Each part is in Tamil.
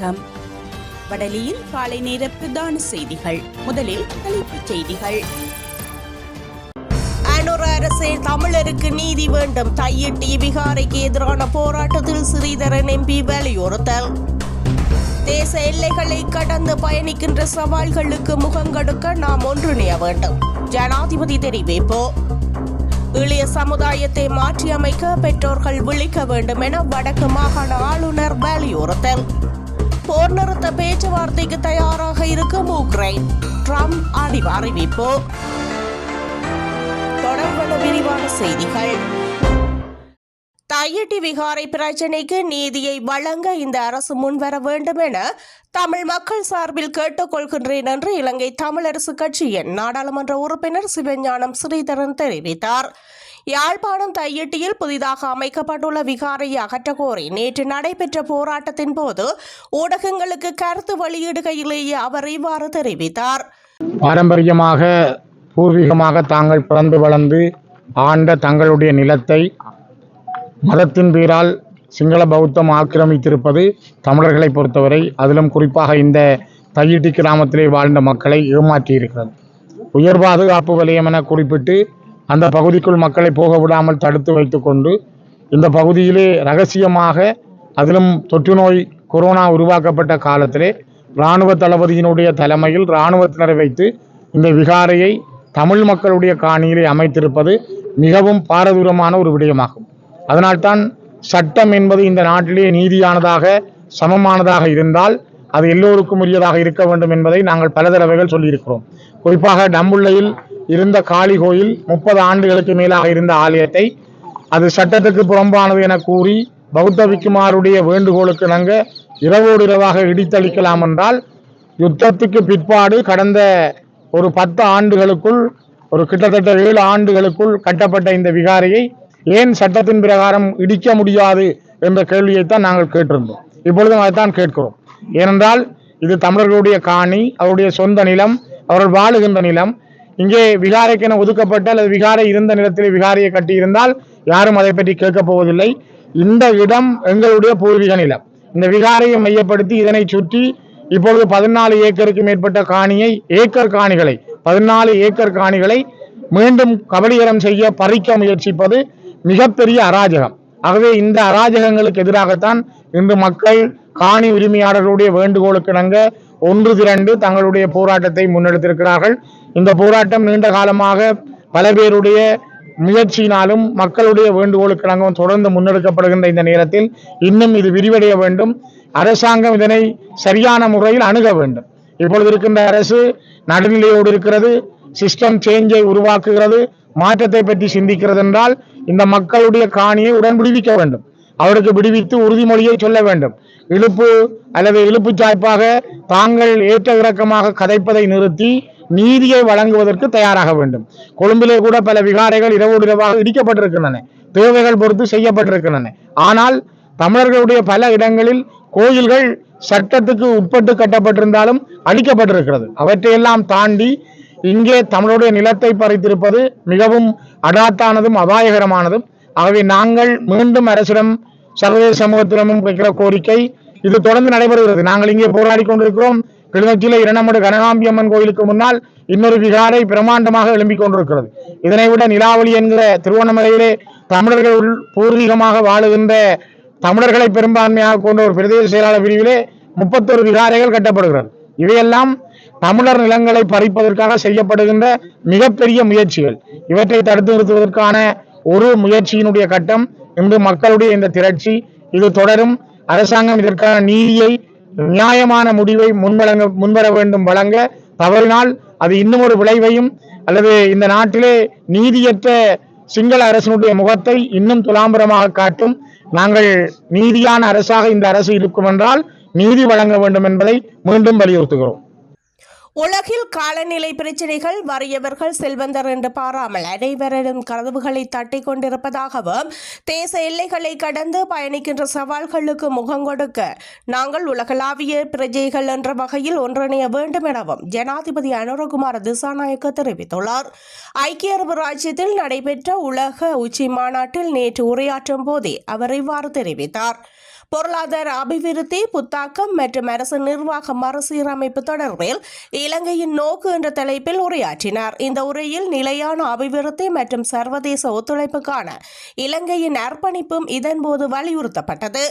வணக்கம் வடலியில் காலை நேர பிரதான செய்திகள். முதலில் தலைப்புச் செய்திகள். அனுர அரசே தமிழருக்கு நீதி வேண்டும். தையிட்டி விகாரைக்கு எதிரான போராட்டத்தில் ஸ்ரீதரன் எம்பி வலியுறுத்தல். தேச எல்லைகளை கடந்து பயணிக்கின்ற சவால்களுக்கு முகங்கொடுக்க நாம் ஒன்றிணைய வேண்டும். ஜனாதிபதி தெரிவிப்பு. இளைய சமுதாயத்தை மாற்றியமைக்க பெற்றோர்கள் விழிக்க வேண்டும் என வடக்கு மாகாண ஆளுநர் வலியுறுத்தல். போர் நிறுத்த பேச்சுவார்த்தைக்கு தயாராக இருக்கும் உக்ரைன். ட்ரம்ப் அடி அறிவிப்பு. தொடர்பான விரிவான செய்திகள். தையட்டி விகாரை பிரச்சினைக்கு நீதியை வழங்க இந்த அரசு முன்வர வேண்டும் என தமிழ் மக்கள் சார்பில் கேட்டுக்கொள்கின்றேன் என்று இலங்கை தமிழரசு கட்சியின் நாடாளுமன்ற உறுப்பினர் சிவஞானம் ஸ்ரீதரன் தெரிவித்தார். யாழ்ப்பாணம் தையட்டியில் புதிதாக அமைக்கப்பட்டுள்ள விகாரையை அகற்ற கோரி நேற்று நடைபெற்ற போராட்டத்தின் போது ஊடகங்களுக்கு கருத்து வெளியிடுகையிலேயே அவர் இவ்வாறு தெரிவித்தார். பாரம்பரியமாக பூர்வீகமாக தாங்கள் பிறந்து வளர்ந்து ஆண்ட தங்களுடைய நிலத்தை மதத்தின் பேரால் சிங்கள பௌத்தம் ஆக்கிரமித்திருப்பது தமிழர்களை பொறுத்தவரை அதிலும் குறிப்பாக இந்த தையிட்டி கிராமத்திலே வாழ்ந்த மக்களை ஏமாற்றியிருக்கிறது. உயர் பாதுகாப்பு வலயம் என குறிப்பிட்டு அந்த பகுதிக்குள் மக்களை போக விடாமல் தடுத்து வைத்துக்கொண்டு இந்த பகுதியிலே ரகசியமாக அதிலும் தொற்று நோய் கொரோனா உருவாக்கப்பட்ட காலத்திலே இராணுவ தளபதியினுடைய தலைமையில் இராணுவத்தினரை வைத்து இந்த விகாரையை தமிழ் மக்களுடைய காணியிலே அமைத்திருப்பது மிகவும் பாரதூரமான ஒரு விடயமாகும். அதனால்தான் சட்டம் என்பது இந்த நாட்டிலே நீதியானதாக சமமானதாக இருந்தால் அது எல்லோருக்கும் உரியதாக இருக்க வேண்டும் என்பதை நாங்கள் பல தடவைகள் சொல்லியிருக்கிறோம். குறிப்பாக டம்புள்ளையில் இருந்த காளி கோயில் முப்பது ஆண்டுகளுக்கு மேலாக இருந்த ஆலயத்தை அது சட்டத்துக்கு புறம்பானது என கூறி பௌத்த விக்குமாருடைய வேண்டுகோளுக்கு இணங்க இரவோடு இரவாக இடித்தளிக்கலாம் என்றால் யுத்தத்துக்கு பிற்பாடு கடந்த ஒரு பத்து ஆண்டுகளுக்குள் ஒரு கிட்டத்தட்ட ஏழு ஆண்டுகளுக்குள் கட்டப்பட்ட இந்த விகாரையை ஏன் சட்டத்தின் பிரகாரம் இடிக்க முடியாது என்ற கேள்வியைத்தான் நாங்கள் கேட்டிருந்தோம். இப்பொழுதும் அதைத்தான் கேட்கிறோம். ஏனென்றால் இது தமிழர்களுடைய காணி அவருடைய சொந்த நிலம் அவர்கள் வாழுகின்ற நிலம் இங்கே விகாரைக்கென ஒதுக்கப்பட்ட அல்லது விகாரை இருந்த நிலத்தில் விகாரையை கட்டியிருந்தால் யாரும் அதை பற்றி கேட்கப் போவதில்லை. இந்த இடம் எங்களுடைய பூர்வீக நிலம். இந்த விகாரையை மையப்படுத்தி இதனை சுற்றி இப்பொழுது பதினாலு ஏக்கருக்கு மேற்பட்ட காணியை ஏக்கர் காணிகளை பதினாலு ஏக்கர் காணிகளை மீண்டும் கபலீகரம் செய்ய பறிக்க முயற்சிப்பது மிகப்பெரிய அராஜகம். ஆகவே இந்த அராஜகங்களுக்கு எதிராகத்தான் இன்று மக்கள் காணி உரிமையாளர்களுடைய வேண்டுகோளுக்கு இணங்க ஒன்று திரண்டு தங்களுடைய போராட்டத்தை முன்னெடுத்திருக்கிறார்கள். இந்த போராட்டம் நீண்ட காலமாக பல பேருடைய முயற்சியினாலும் மக்களுடைய வேண்டுகோளுக்கு இணங்கவும் தொடர்ந்து முன்னெடுக்கப்படுகின்ற இந்த நேரத்தில் இன்னும் இது விரிவடைய வேண்டும். அரசாங்கம் இதனை சரியான முறையில் அணுக வேண்டும். இப்பொழுது இருக்கின்ற அரசு நடுநிலையோடு இருக்கிறது சிஸ்டம் சேஞ்சை உருவாக்குகிறது மாற்றத்தை பற்றி சிந்திக்கிறது என்றால் இந்த மக்களுடைய காணியை உடன் விடுவிக்க வேண்டும். அவருக்கு விடுவித்து உறுதிமொழியை சொல்ல வேண்டும். இழுப்பு அல்லது இழுப்பு சாய்ப்பாக தாங்கள் ஏற்ற இறக்கமாக கதைப்பதை நிறுத்தி நீதியை வழங்குவதற்கு தயாராக வேண்டும். கொழும்பிலே கூட பல விகாரைகள் இரவோடு இரவாக இடிக்கப்பட்டிருக்கின்றன. தேவைகள் பொறுத்து செய்யப்பட்டிருக்கின்றன. ஆனால் தமிழர்களுடைய பல இடங்களில் கோயில்கள் சட்டத்துக்கு உட்பட்டு கட்டப்பட்டிருந்தாலும் அழிக்கப்பட்டிருக்கிறது. அவற்றையெல்லாம் தாண்டி இங்கே தமிழுடைய நிலத்தை பறித்திருப்பது மிகவும் அடாத்தானதும் அபாயகரமானதும். ஆகவே நாங்கள் மீண்டும் அரசிடம் சர்வதேச சமூகத்திடமும் வைக்கிற கோரிக்கை இது தொடர்ந்து நடைபெறுகிறது. நாங்கள் இங்கே போராடி கொண்டிருக்கிறோம். கிளிநொச்சியில இரணமடு கனகாம்பியம்மன் கோயிலுக்கு முன்னால் இன்னொரு விகாரை பிரமாண்டமாக எழும்பிக் கொண்டிருக்கிறது. இதனை விட நிலாவளி என்கிற திருவண்ணாமலையிலே தமிழர்கள் உள் பூர்வீகமாக வாழுகின்ற தமிழர்களை பெரும்பான்மையாக கொண்ட ஒரு பிரதேச செயலாளர் பிரிவிலே முப்பத்தொரு விகாரைகள் கட்டப்படுகிறது. இவையெல்லாம் தமிழர் நிலங்களை பறிப்பதற்காக செய்யப்படுகின்ற மிகப்பெரிய முயற்சிகள். இவற்றை தடுத்து நிறுத்துவதற்கான ஒரு முயற்சியினுடைய கட்டம் இன்று மக்களுடைய இந்த திரட்சி. இது தொடரும். அரசாங்கம் இதற்கான நீதியை நியாயமான முடிவை முன்வழங்க முன்வர வேண்டும் வழங்க தவறினால் அது இன்னும் ஒரு விளைவையும் அல்லது இந்த நாட்டிலே நீதியற்ற சிங்கள அரசினுடைய முகத்தை இன்னும் துலாம்பரமாக காட்டும். நாங்கள் நீதியான அரசாக இந்த அரசு இருக்கும் என்றால் நீதி வழங்க வேண்டும் என்பதை மீண்டும் வலியுறுத்துகிறோம். உலகில் காலநிலை பிரச்சினைகள் வறியவர்கள் செல்வந்தர் என்று பாராமல் அனைவரிடம் கதவுகளை தட்டி கொண்டிருப்பதாகவும் தேச எல்லைகளை கடந்து பயணிக்கின்ற சவால்களுக்கு முகம் கொடுக்க நாங்கள் உலகளாவிய பிரஜைகள் என்ற வகையில் ஒன்றிணைய வேண்டும் எனவும் ஜனாதிபதி அனுரகுமார் திசாநாயக்க தெரிவித்துள்ளார். ஐக்கிய அரபு ராஜ்யத்தில் நடைபெற்ற உலக உச்சி மாநாட்டில் நேற்று உரையாற்றும் போதே அவர் இவ்வாறு தெரிவித்தார். பொருளாதார அபிவிருத்தி புத்தாக்கம் மற்றும் அரசு நிர்வாக மறுசீரமைப்பு தொடர்பில் இலங்கையின் நோக்கு என்ற தலைப்பில் உரையாற்றினார். இந்த உரையில் நிலையான அபிவிருத்தி மற்றும் சர்வதேச ஒத்துழைப்புக்கான இலங்கையின் அர்ப்பணிப்பும் இதன்போது வலியுறுத்தப்பட்டது.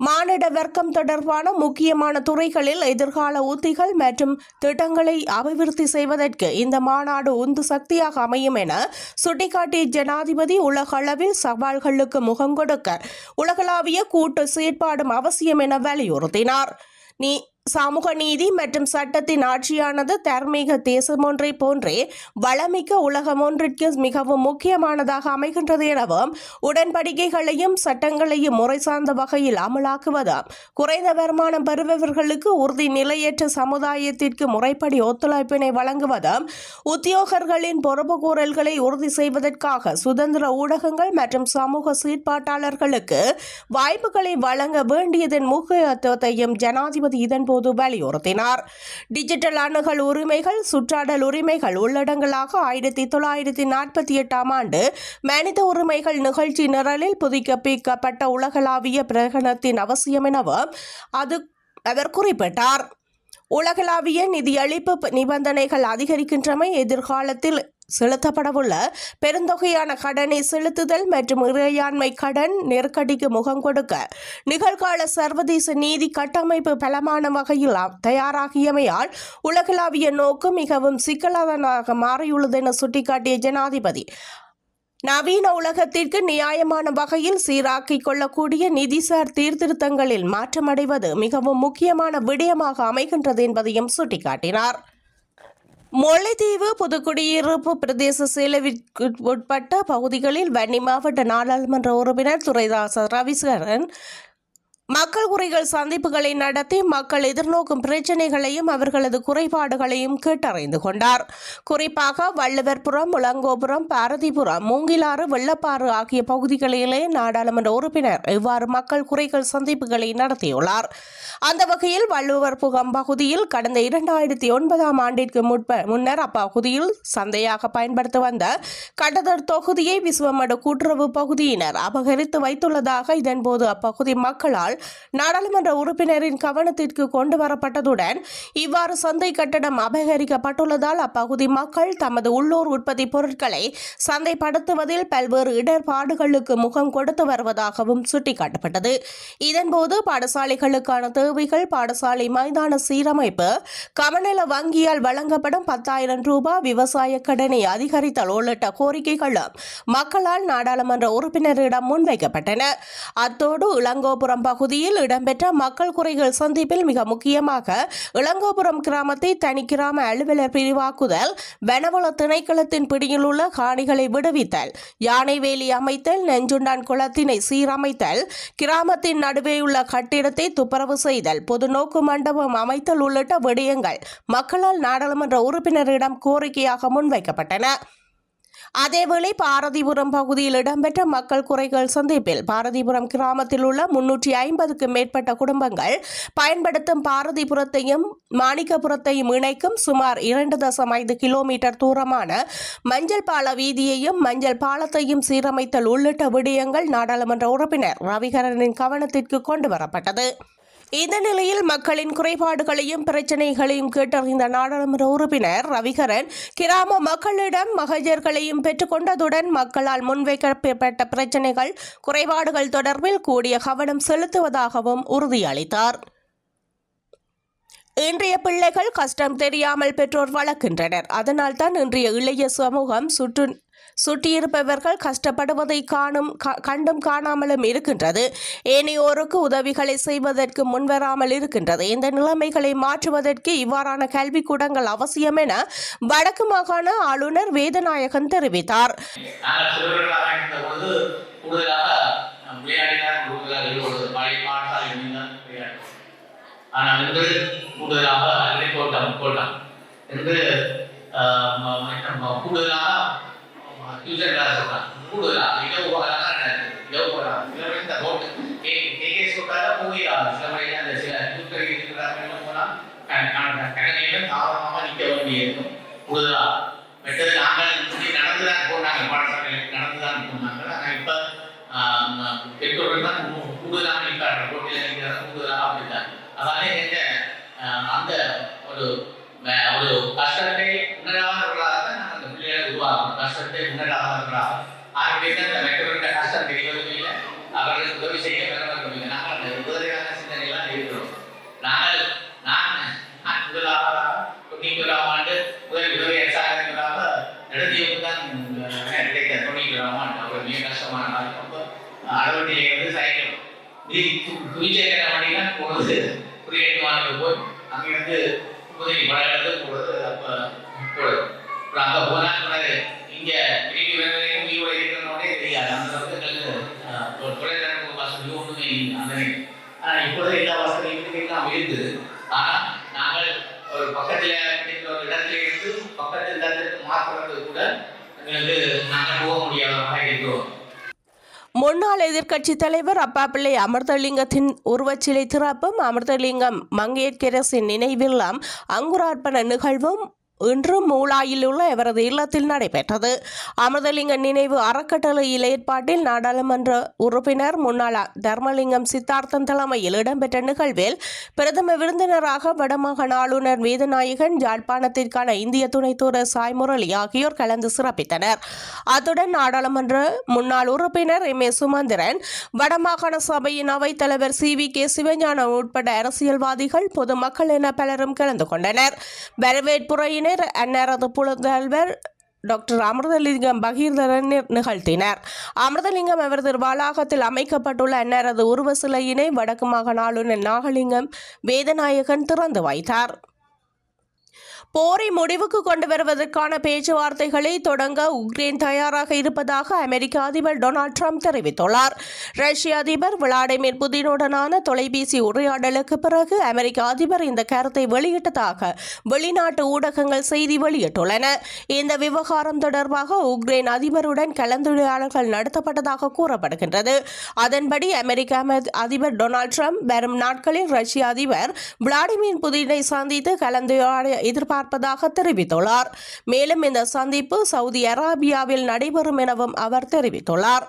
மானிட வர்க்கம் தொடர்பான முக்கியமான துறைகளில் எதிர்கால உத்திகள் மற்றும் திட்டங்களை அபிவிருத்தி செய்வதற்கு இந்த மாநாடு உந்து சக்தியாக அமையும் என சுட்டிக்காட்டிய ஜனாதிபதி உலகளவில் சவால்களுக்கு முகம் கொடுக்க உலகளாவிய கூட்டு செயற்பாடும் அவசியம் என வலியுறுத்தினார். நீ சமூக நீதி மற்றும் சட்டத்தின் ஆட்சியானது தார்மீக தேசம் ஒன்றை போன்றே வளமிக்க உலகம் ஒன்றிற்கு மிகவும் முக்கியமானதாக அமைகின்றது எனவும் உடன்படிக்கைகளையும் சட்டங்களையும் முறை சார்ந்த வகையில் அமலாக்குவதும். குறைந்த வருமானம் பெறுபவர்களுக்கு உறுதி நிலையற்ற சமுதாயத்திற்கு முறைப்படி ஒத்துழைப்பினை வழங்குவதும். உத்தியோகர்களின் பொறுப்புக்கூறல்களை உறுதி செய்வதற்காக சுதந்திர ஊடகங்கள் மற்றும் சமூக சீர்பாட்டாளர்களுக்கு வாய்ப்புகளை வழங்க வேண்டியதன் முக்கியத்துவத்தையும் ஜனாதிபதி இதன்போது வலியுறுத்தினார். டிஜிட்டல் அணுகல் உரிமைகள் சுற்றாடல் உரிமைகள் உள்ளடங்களாக ஆயிரத்தி தொள்ளாயிரத்தி நாற்பத்தி எட்டாம் ஆண்டு மனித உரிமைகள் நிகழ்ச்சி நிரலில் புதுக்கப்பிக்கப்பட்ட உலகளாவிய பிரகடனத்தின் அவசியம் எனவும் அது அவர் குறிப்பிட்டார். உலகளாவிய நிதியளிப்பு நிபந்தனைகள் அதிகரிக்கின்றமை எதிர்காலத்தில் செலுத்தப்படவுள்ள பெருந்தொகையான கடனை செலுத்துதல் மற்றும் இறையாண்மை கடன் நெருக்கடிக்கு முகம் கொடுக்க நிகழ்கால சர்வதேச நீதி கட்டமைப்பு பலமான வகையில் தயாராகியமையால் உலகளாவிய நோக்கு மிகவும் சிக்கலானதாக மாறியுள்ளது என சுட்டிக்காட்டிய ஜனாதிபதி. நவீன உலகத்திற்கு நியாயமான வகையில் சீராக்கிக் கொள்ளக்கூடிய நிதிசார் சீர்திருத்தங்களில் மாற்றமடைவது மிகவும் முக்கியமான விடயமாக அமைகின்றது என்பதையும் சுட்டிக்காட்டினார். முல்லைத்தீவு புதுக்குடியிருப்பு பிரதேச செயலவிற்கு உட்பட்ட பகுதிகளில் வன்னி மாவட்ட நாடாளுமன்ற உறுப்பினர் துரைதாச ரவிசரன் மக்கள் குறைகள் சந்திப்புகளை நடத்தி மக்கள் எதிர்நோக்கும் பிரச்சினைகளையும் அவர்களது குறைபாடுகளையும் கேட்டறிந்து கொண்டார். குறிப்பாக வள்ளுவர்புரம் முழங்கோபுரம் பாரதிபுரம் மூங்கிலாறு வெள்ளப்பாறு ஆகிய பகுதிகளிலே நாடாளுமன்ற உறுப்பினர் இவ்வாறு மக்கள் குறைகள் சந்திப்புகளை நடத்தியுள்ளார். அந்த வகையில் வள்ளுவர்புகம் பகுதியில் கடந்த இரண்டாயிரத்தி ஒன்பதாம் ஆண்டிற்கு முற்ப முன்னர் அப்பகுதியில் சந்தையாக பயன்படுத்தி வந்த கடதர் தொகுதியை விஸ்வமடு கூட்டுறவு பகுதியினர் அபகரித்து வைத்துள்ளதாக இதன்போது அப்பகுதி மக்களால் நாடாளுமன்ற உறுப்பினரின் கவனத்திற்கு கொண்டு வரப்பட்டதுடன் இவ்வாறு சந்தை கட்டடம் அபகரிக்கப்பட்டுள்ளதால் அப்பகுதி மக்கள் தமது உள்ளூர் உற்பத்தி பொருட்களை சந்தைப்படுத்துவதில் பல்வேறு இடர்பாடுகளுக்கு முகம் கொடுத்து வருவதாகவும் சுட்டிக்காட்டப்பட்டது. இதன்போது பாடசாலைகளுக்கான தேவைகள் பாடசாலை மைதான சீரமைப்பு கமநல வங்கியால் வழங்கப்படும் பத்தாயிரம் ரூபாய் விவசாய கடனை அதிகரித்தல் உள்ளிட்ட கோரிக்கைகளும் மக்களால் நாடாளுமன்ற உறுப்பினரிடம் முன்வைக்கப்பட்டன. அத்தோடு இளங்கோபுரம் பகுதியில் இடம்பெற்ற மக்கள் குறைகள் சந்திப்பில் மிக முக்கியமாக இளங்கோபுரம் கிராமத்தை தனி கிராம அலுவலர் பிரிவாக்குதல் வனவள திணைக்களத்தின் பிடியில் உள்ள காணிகளை விடுவித்தல் யானை வேலி அமைத்தல் நெஞ்சுண்டான் குளத்தினை சீரமைத்தல் கிராமத்தின் நடுவே உள்ள கட்டிடத்தை துப்புரவு செய்தல் பொது நோக்கு மண்டபம் அமைத்தல் உள்ளிட்ட விடயங்கள் மக்களால் நாடாளுமன்ற உறுப்பினரிடம் கோரிக்கையாக முன்வைக்கப்பட்டன. அதேவேளை பாரதிபுரம் பகுதியில் இடம்பெற்ற மக்கள் குறைகள் சந்திப்பில் பாரதிபுரம் கிராமத்தில் உள்ள முன்னூற்றி ஐம்பதுக்கும் மேற்பட்ட குடும்பங்கள் பயன்படுத்தும் பாரதிபுரத்தையும் மாணிக்கபுரத்தையும் இணைக்கும் சுமார் இரண்டு தசம் ஐந்து கிலோமீட்டர் தூரமான மஞ்சள் பால வீதியையும் மஞ்சள் பாலத்தையும் சீரமைத்தல் உள்ளிட்ட விடயங்கள் நாடாளுமன்ற உறுப்பினர் ரவிகரனின் கவனத்திற்கு கொண்டு வரப்பட்டது. இந்த நிலையில் மக்களின் குறைபாடுகளையும் பிரச்சனைகளையும் கேட்டறிந்த நாடாளுமன்ற உறுப்பினர் ரவிகரன் கிராம மக்களிடம் மகஜர்களையும் பெற்றுக்கொண்டதுடன் மக்களால் முன்வைக்கப்பட்ட பிரச்சனைகள் குறைபாடுகள் தொடர்பில் கூடிய கவனம் செலுத்துவதாகவும் உறுதியளித்தார். இன்றைய பிள்ளைகள் கஷ்டம் தெரியாமல் பெற்றோர் வளர்க்கின்றனர். அதனால் தான் இன்றைய இளைய சமூகம் சுற்று சுற்றியிருப்பவர்கள் கஷ்டப்படுவதை காணும் க- கண்டும் காணாமலும் இருக்கின்றது. ஏனையோருக்கு உதவிகளை செய்வதற்கு முன்வராமல் இருக்கின்றது. இந்த நிலைமைகளை மாற்றுவதற்கு இவ்வாறான கல்விக்கூடங்கள் அவசியம் என வடக்கு மாகாண ஆளுநர் வேதநாயகன் தெரிவித்தார். ஆனால் இன்று கூடுதலாக அதிலே கோட்டம் கோட்டம். என்று கூடுதலாக டியூஷன் கிளாஸ் இருக்கான் கூடுதலாக இட உபகரணம் நடக்குது இட உபகரணம் சில இந்த ரோட்டு கே கேகேஸ் விட்டால போயிடாது சில வழியில் அந்த சில தூக்கடி இருக்கிறாங்க போனால் கடனையிலும் தாராளமாக நிற்க வேண்டியிருக்கும் கூடுதலாக மற்றது நாங்கள் இப்படி நடந்து தான் போனாங்க பாடசாலைகளுக்கு நடந்து தான் போனாங்க ஆனால் இப்போ ஆஹ், பெற்றோர்கள் தான் கூ- கூடுதலாக நிற்கிறார்கள் போட்டியில் நிற்கிறார்கள் கூடுதலாக அப்படித்தான் அதாலே எங்க ஆஹ், அந்த ஒரு ம- ஒரு கஷ்டத்தை உணராதவர்களாக தான் நாங்கள் அந்த பிள்ளைகளை உருவாக்கணும் கஷ்டத்தை என்றால் ஆகவே தான் இந்த மற்றவர்களுடைய கஷ்டம் தெரிவதும் இல்லை. அவர்களுக்கு உதவி செய்ய விரும்புவதும் இல்லை நாங்கள் அந்த உதவியான சிந்தனையெல்லாம் இருக்கிறோம். நாங்கள் நான் நான் முதலாக தொண்ணூறாம் ஆண்டு முதல் உதவி அரசாங்கங்களாக நடத்தியவங்க தான் அஹ், கிடைக்க தொண்ணூறாம் ஆண்டு. அவர் மிக கஷ்டமான காலம் ரொம்ப அளவட்டியை வந்து சைக்கிள் துணிச்சேகர வண்டினா போனது. ஒரு போய் அங்கிருந்து உதவி பழகிறது போகிறது அப்போ போடுது அப்புறம் அங்க போனால் சொன்னாரு இங்க திருப்பி வேலையும் உயிரோட இருக்கிறவனே தெரியாது. அந்த அளவுக்கு எங்களுக்கு அஹ், ஒரு தொலைத்தொடர்பு வசதி ஒண்ணுமே இல்லை. அந்த ஆனா இப்போது எல்லா வசதியும் எல்லாம் இருக்குது ஆனா நாங்கள் ஒரு பக்கத்துல கிடைக்கிற ஒரு இடத்துல இருந்து பக்கத்து இடத்துக்கு மாற்றுறது கூட எங்களுக்கு நாங்கள் போக முடியாதவராக இருக்கிறோம் முன்னாள் எதிர்க்கட்சித் தலைவர் அப்பாப்பிள்ளை அமிர்தலிங்கத்தின் உருவச்சிலை திறப்பும் அமிர்தலிங்கம் மங்கையர்க்கரசின் நினைவில்லாம் அங்குரார்ப்பண நிகழ்வும் இன்று மூளாயில் உள்ள இவரது இல்லத்தில் நடைபெற்றது. அமிர்தலிங்க நினைவு அறக்கட்டளையில் ஏற்பாட்டில் நாடாளுமன்ற உறுப்பினர் முன்னாள் தர்மலிங்கம் சித்தார்த்தன் தலைமையில் இடம்பெற்ற நிகழ்வில் பிரதம விருந்தினராக வடமாகாண ஆளுநர் வேதநாயகன் யாழ்ப்பாணத்திற்கான இந்திய துணைத்தூர தூதர் சாய் முரளி ஆகியோர் கலந்து சிறப்பித்தனர். அத்துடன் நாடாளுமன்ற முன்னாள் உறுப்பினர் எம். ஏ. சுமந்திரன் வடமாகாண சபையின் அவைத்தலைவர் சி. வி. கே. சிவஞானம் உட்பட அரசியல்வாதிகள் பொதுமக்கள் என பலரும் கலந்து கொண்டனர். வரவேற்புரையினர் அந்நேரது புலத்தல்வர் டாக்டர் அமிர்தலிங்கம் பகீர்தரன் நிகழ்த்தினர் நிகழ்த்தினார். அமிர்தலிங்கம் அவரது வளாகத்தில் அமைக்கப்பட்டுள்ள அன்னாரது உருவ சிலையினை வடக்கு மாகாண ஆளுநர் நாகலிங்கம் வேதநாயகன் திறந்து வைத்தார். போரை முடிவுக்கு கொண்டு வருவதற்கான பேச்சுவார்த்தைகளை தொடங்க உக்ரைன் தயாராக இருப்பதாக அமெரிக்க அதிபர் டொனால்ட் ட்ரம்ப் தெரிவித்துள்ளார். ரஷ்ய அதிபர் விளாடிமிர் புதினுடனான தொலைபேசி உரையாடலுக்கு பிறகு அமெரிக்க அதிபர் இந்த கருத்தை வெளியிட்டதாக வெளிநாட்டு ஊடகங்கள் செய்தி வெளியிட்டுள்ளன. இந்த விவகாரம் தொடர்பாக உக்ரைன் அதிபருடன் கலந்துரையாடல்கள் நடத்தப்பட்டதாக கூறப்படுகின்றது. அதன்படி அமெரிக்க அதிபர் டொனால்ட் ட்ரம்ப் வரும் நாட்களில் ரஷ்ய அதிபர் விளாடிமிர் புதினை சந்தித்து கலந்துரையாட எதிர்பார்ப்பதாக தெரிவித்துள்ளார். மேலும் இந்த சந்திப்பு சவுதி அரேபியாவில் நடைபெறும் எனவும் அவர் தெரிவித்துள்ளார்.